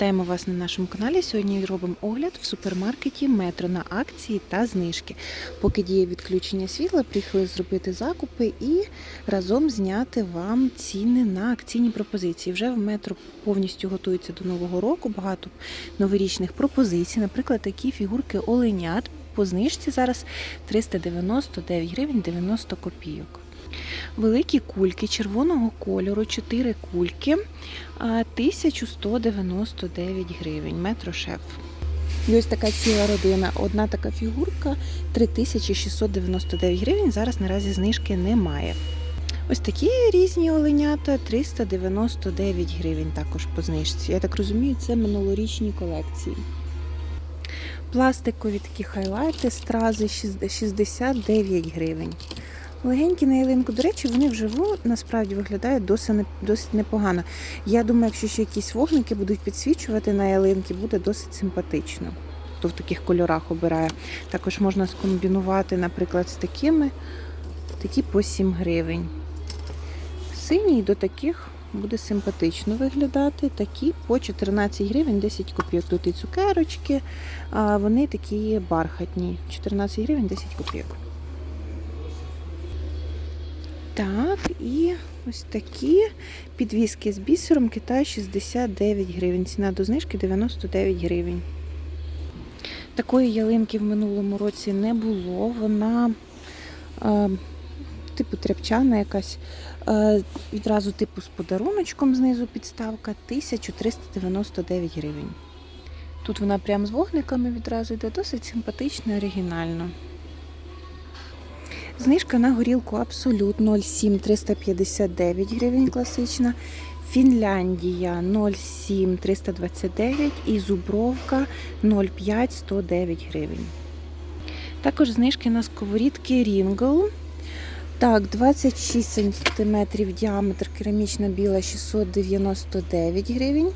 Вітаємо вас на нашому каналі. Сьогодні робимо огляд в супермаркеті Метро на акції та знижки. Поки діє відключення світла, приїхали зробити закупи і разом зняти вам ціни на акційні пропозиції. Вже в метро повністю готується до нового року. Багато новорічних пропозицій. Наприклад, такі фігурки оленят по знижці зараз 399 гривень 90 копійок. Великі кульки червоного кольору, 4 кульки, 1199 гривень, метро шеф. І ось така ціла родина. Одна така фігурка 3699 гривень. Зараз наразі знижки немає. Ось такі різні оленята 399 гривень також по знижці. Я так розумію, це минулорічні колекції. Пластикові такі хайлайти, стрази 69 гривень. Легенькі на ялинку, до речі, вони вживу насправді виглядають досить, досить непогано. Я думаю, якщо ще якісь вогники будуть підсвічувати на ялинки, буде досить симпатично. Хто в таких кольорах обирає. Також можна скомбінувати, наприклад, з такими, такі по 7 гривень. Синій до таких буде симпатично виглядати. Такі по 14 гривень 10 копійок. Тут і цукерочки, а вони такі бархатні. 14 гривень 10 копійок. Так, і ось такі підвіски з бісером Китай 69 гривень. Ціна до знижки 99 гривень. Такої ялинки в минулому році не було. Вона е, типу тряпчана якась. Е, відразу типу з подаруночком знизу підставка 1399 гривень. Тут вона прям з вогниками відразу йде, досить симпатично оригінально. Знижка на горілку Абсолют 0,7 359 гривень класична. Фінляндія 0,7 329 і Зубровка 0,5 109 гривень. Також знижки на сковорідки Рінгл. Так, 26 см діаметр, керамічна біла 699 гривень.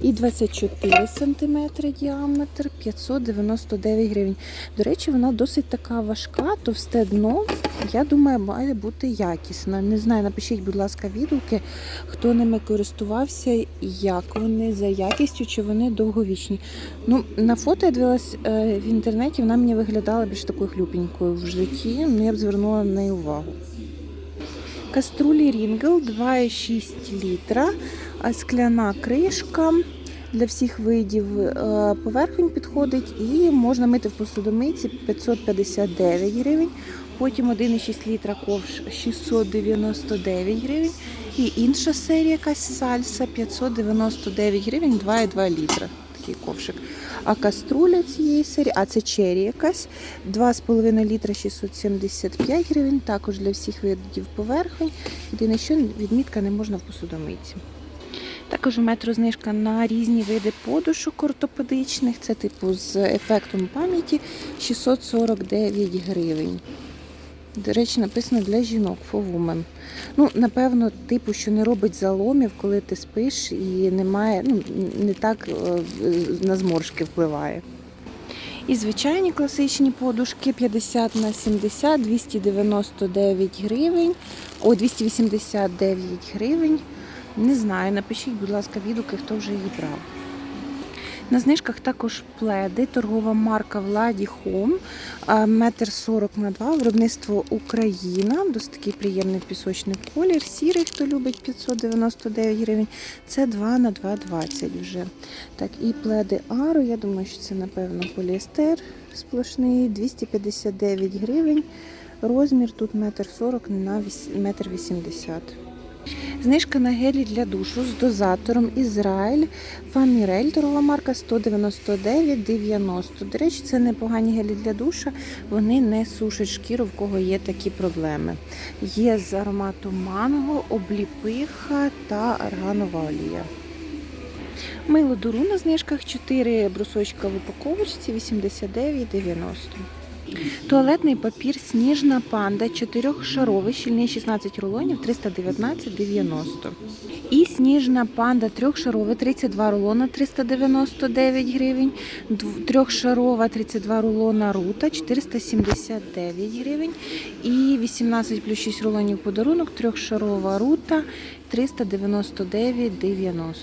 І 24 см діаметр 599 гривень. До речі, вона досить така важка, товсте дно. Я думаю, має бути якісна. Не знаю, напишіть, будь ласка, відгуки, хто ними користувався, як вони за якістю, чи вони довговічні. Ну, на фото я дивилась е, в інтернеті, вона мені виглядала більш такою хлюпенькою в житті. Ну, я б звернула на неї увагу. Каструлі Рінгл 2,6 літра, скляна кришка для всіх видів е, поверхонь підходить і можна мити в посудомийці 559 гривень. Потім 1,6 літра ковш 699 гривень. І інша серія якась сальса 599 гривень, 2,2 літра. Такий ковшик. А каструля цієї серії, а це чері якась 2,5 літра 675 гривень, також для всіх видів поверхонь. Єдине, що відмітка не можна в посудомийці. Також в метро знижка на різні види подушок ортопедичних. Це типу з ефектом пам'яті 649 гривень. До речі, написано для жінок for women. Ну, напевно, типу, що не робить заломів, коли ти спиш і немає, ну, не так е, на зморшки впливає. І звичайні класичні подушки 50 на 70, 299 гривень, о, 289 гривень. Не знаю, напишіть, будь ласка, відгуки, хто вже її брав. На знижках також пледи, торгова марка Владі Хом, метр 40 на 2, виробництво Україна, досить такий приємний пісочний колір, сірий, хто любить 599 гривень, це 2 на 2,20 вже. Так, і пледи Ару, я думаю, що це, напевно, поліестер сплошний, 259 гривень, розмір тут метр 40 на метр 80. Знижка на гелі для душу з дозатором Ізраїль Фамірель, торгова марка 199,90. До речі, це непогані гелі для душа. Вони не сушать шкіру, в кого є такі проблеми. Є з ароматом манго, обліпиха та арганова олія. Мило дуру на знижках 4 брусочка в упаковочці 89,90. Туалетний папір Сніжна панда 4-шаровий, щільний 16 рулонів 319,90. І сніжна панда трьохшарова 32 рулона 399 гривень. Трьохшарова 32 рулона рута 479 гривень. І 18 плюс 6 рулонів подарунок, трьохшарова рута 399,90.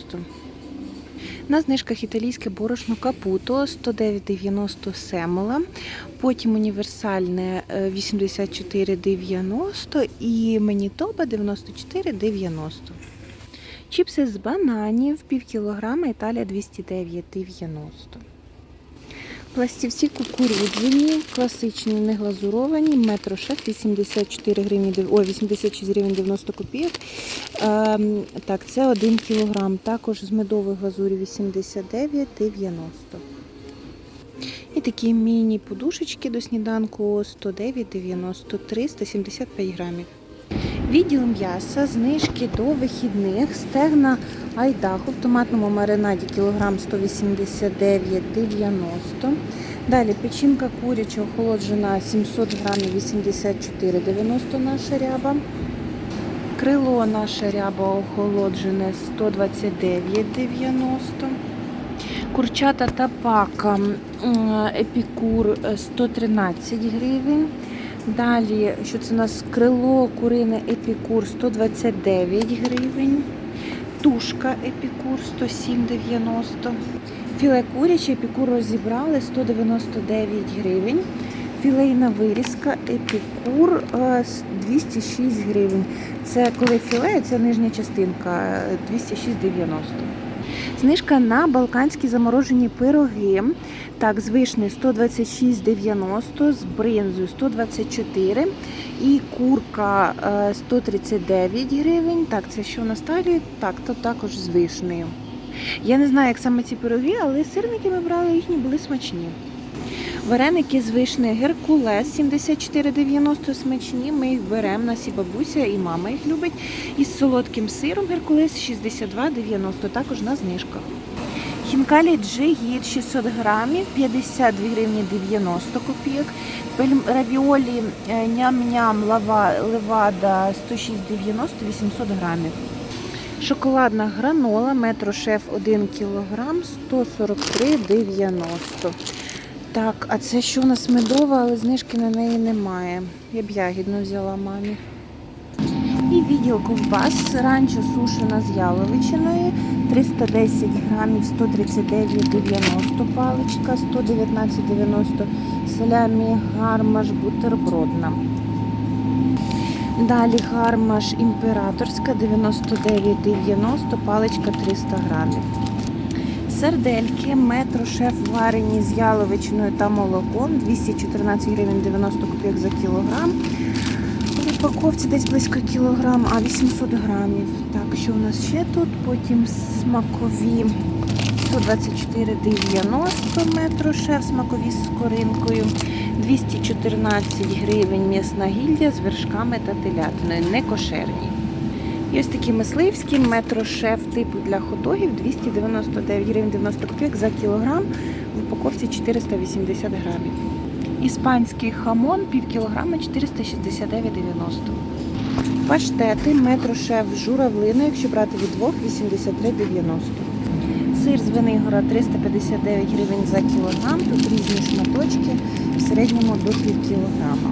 На знижках італійське борошно капуто 109,90 семола, потім універсальне е, 84,90 і Манітоба 94,90. Чіпси з бананів пів кілограма, Італія 209,90. Пластівці кукурудзяні, класичні, не глазуровані, метро шеф 84 гривні, ой, 86 гривень 90 копійок. Ем, так, це 1 кілограм. Також з медової глазурі 89,90. І такі міні-подушечки до сніданку 109,90, 375 грамів. Відділ м'яса, знижки до вихідних, стегна айдаху в томатному маринаді кілограм 189,90. Далі печінка куряча охолоджена 700 грамів 84,90 наша ряба. Крило наша ряба охолоджене 129,90. Курчата та пака епікур е, 113 гривень. Далі, що це у нас крило курине епікур 129 гривень. Тушка епікур 107,90. Філе куряче епікур розібрали 199 гривень. Філейна вирізка епікур е, 206 гривень. Це коли філе, це нижня частинка е, 206,90. Знижка на балканські заморожені пироги. Так, з вишни 126,90, з бринзою 124 і курка е, 139 гривень. Так, це що на сталі? Так, то також з вишнею. Я не знаю, як саме ці пироги, але сирники ми брали їхні були смачні. Вареники з вишни Геркулес 74,90 смачні. Ми їх беремо. Нас і бабуся, і мама їх любить. Із солодким сиром Геркулес 62,90, також на знижках. Хінкалі джигіт 600 грамів, 52 гривні 90 копійок. Равіолі е, ням-ням левада 106,90 800 грамів. Шоколадна гранола, метро шеф 1 кілограм, 143,90. Так, а це що у нас медова, але знижки на неї немає. Я б ягідну взяла мамі. І відділ ковбас ранчо сушена з яловичиною 310 грамів 139,90 паличка, 119,90 салямі гармаш бутербродна. Далі гармаш імператорська 99,90 паличка 300 грамів. Сердельки, метро шеф варені з яловичиною та молоком 214 гривень 90 копійок за кілограм. В упаковці десь близько кілограм, а 800 грамів. Так, що у нас ще тут? Потім смакові 124,90 метро шеф смакові з коринкою. 214 гривень м'ясна гільдя з вершками та телятиною, не кошерні. І ось такі мисливські метро шеф типу для ходогів 299 гривень 90 копійок за кілограм. В упаковці 480 грамів. Іспанський хамон пів кілограма 469,90. Паштети метро шеф з журавлиною, якщо брати від двох 83,90. Сир з Венигора 359 гривень за кілограм. Тут різні шматочки в середньому до пів кілограма.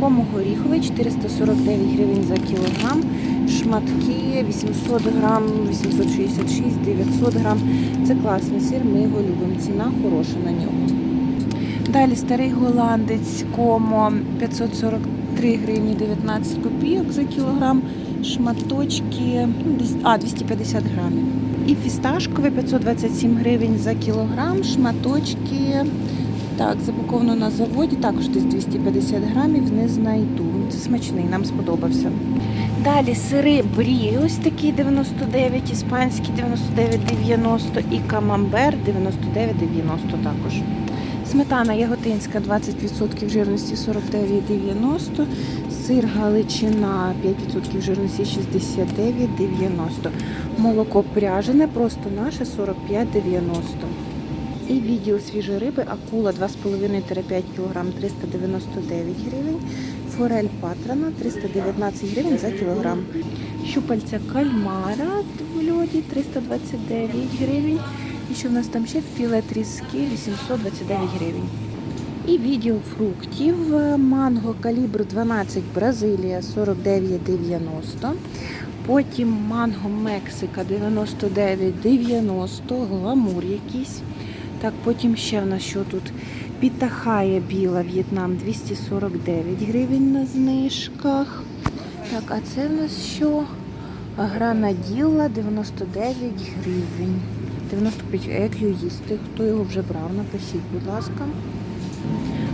Кому горіховий 449 гривень за кілограм. Шматки 800 грам, 866, 900 грам. Це класний сир, ми його любимо. Ціна хороша на ньому. Далі старий голландець комо 543 гривні 19 копійок за кілограм. Шматочки ну, а, 250 грамів. І фісташковий 527 гривень за кілограм. Шматочки так, запаковано на заводі, також десь 250 грамів, не знайду. Це смачний, нам сподобався. Далі сири брі, ось такі 99, іспанські 99,90 і камамбер 99,90 також. Сметана яготинська 20% жирності 49,90, сир галичина 5% жирності 69,90. Молоко пряжене, просто наше 45,90. І відділ свіжої риби акула 2,5-5 кг 399 гривень. Форель патрана 319 гривень за кілограм. Щупальця кальмара в льоді 329 гривень. І що в нас там ще філе тріски 829 гривень. І відділ фруктів. Манго калібр 12 Бразилія 49,90. Потім манго Мексика 99,90, гламур якийсь. Так, потім ще в нас що тут? Пітахая біла В'єтнам 249 гривень на знижках. Так, а це в нас що? Гранаділа 99 гривень. 95, а як його їсти? Хто його вже брав? Напишіть, будь ласка.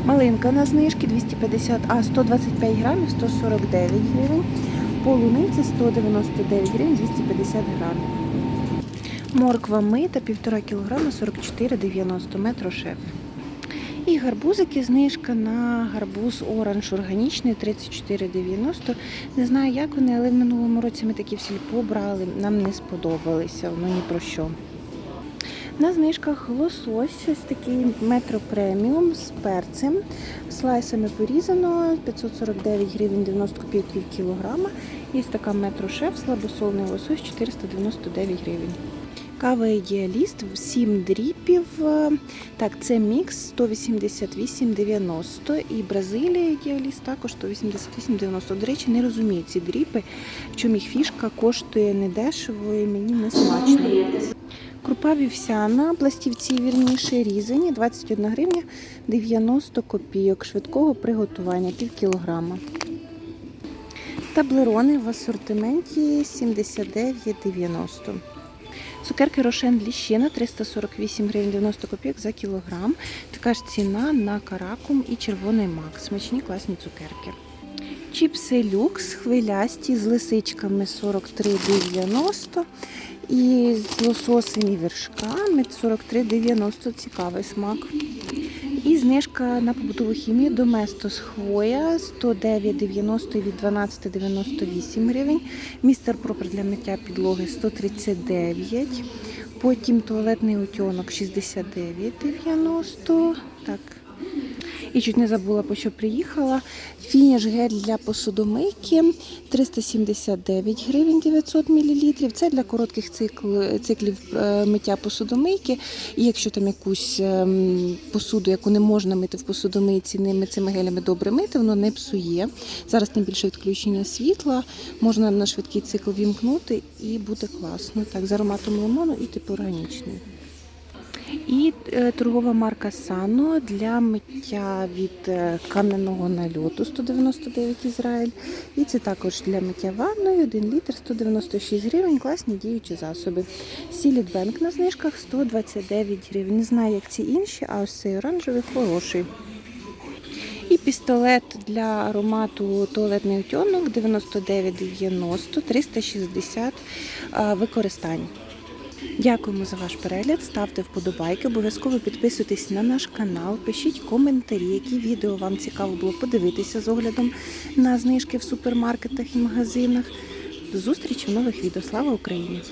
Малинка на знижки 250, а 125 грамів 149 гривень. Полуниці 199 гривень 250 грамів. Морква мита 1,5 кг 44,90 метро шеф. І гарбузики, знижка на гарбуз оранж органічний 34,90. Не знаю, як вони, але в минулому році ми такі в сільпо брали, нам не сподобалися, воно ні про що. На знижках лосось ось такий метро преміум з перцем. Слайсами порізано 549 гривень 90 копійків кілограма. І така метро шеф, слабосольний лосось 499 гривень. Кава ідеаліст 7 дріпів. Так, це мікс 188,90 і Бразилія ідеаліст також 188,90. До речі, не розумію ці дріпи, в чому їх фішка коштує недешево і мені не смачно. Крупа вівсяна, пластівці вірніше різані 21 гривня 90 копійок швидкого приготування, пів кілограма. Таблерони в асортименті 79,90. Цукерки Рошен Ліщина 348 гривень 90 копійок за кілограм. Така ж ціна на каракум і червоний мак. Смачні класні цукерки. Чіпси люкс, хвилясті з лисичками 43,90 і з лососем і вершками 43,90 цікавий смак. І знижка на побутову хімію Доместос Хвоя 109,90 від 12,98 гривень. Містер Пропер для миття підлоги 139. Потім туалетний утюнок 69,90. Так. І чуть не забула, по що приїхала. Фініш гель для посудомийки 379 гривень 900 мл. Це для коротких цикл, циклів е, миття посудомийки. І якщо там якусь ем, посуду, яку не можна мити в посудомийці, ними цими гелями добре мити, воно не псує. Зараз тим більше відключення світла, можна на швидкий цикл вімкнути і буде класно. Так, з ароматом лимону і типу органічний. І е, торгова марка Сано для миття від е, кам'яного нальоту 199 Ізраїль. І це також для миття ванною 1 літр 196 гривень. Класні діючі засоби. Сіліт Бенк на знижках 129 гривень. Не знаю, як ці інші, а ось цей оранжевий хороший. І пістолет для аромату туалетний утюнок 99,90 360 використань. Дякуємо за ваш перегляд. Ставте вподобайки, обов'язково підписуйтесь на наш канал, пишіть коментарі, які відео вам цікаво було подивитися з оглядом на знижки в супермаркетах і магазинах. До зустрічі в нових відео. Слава Україні!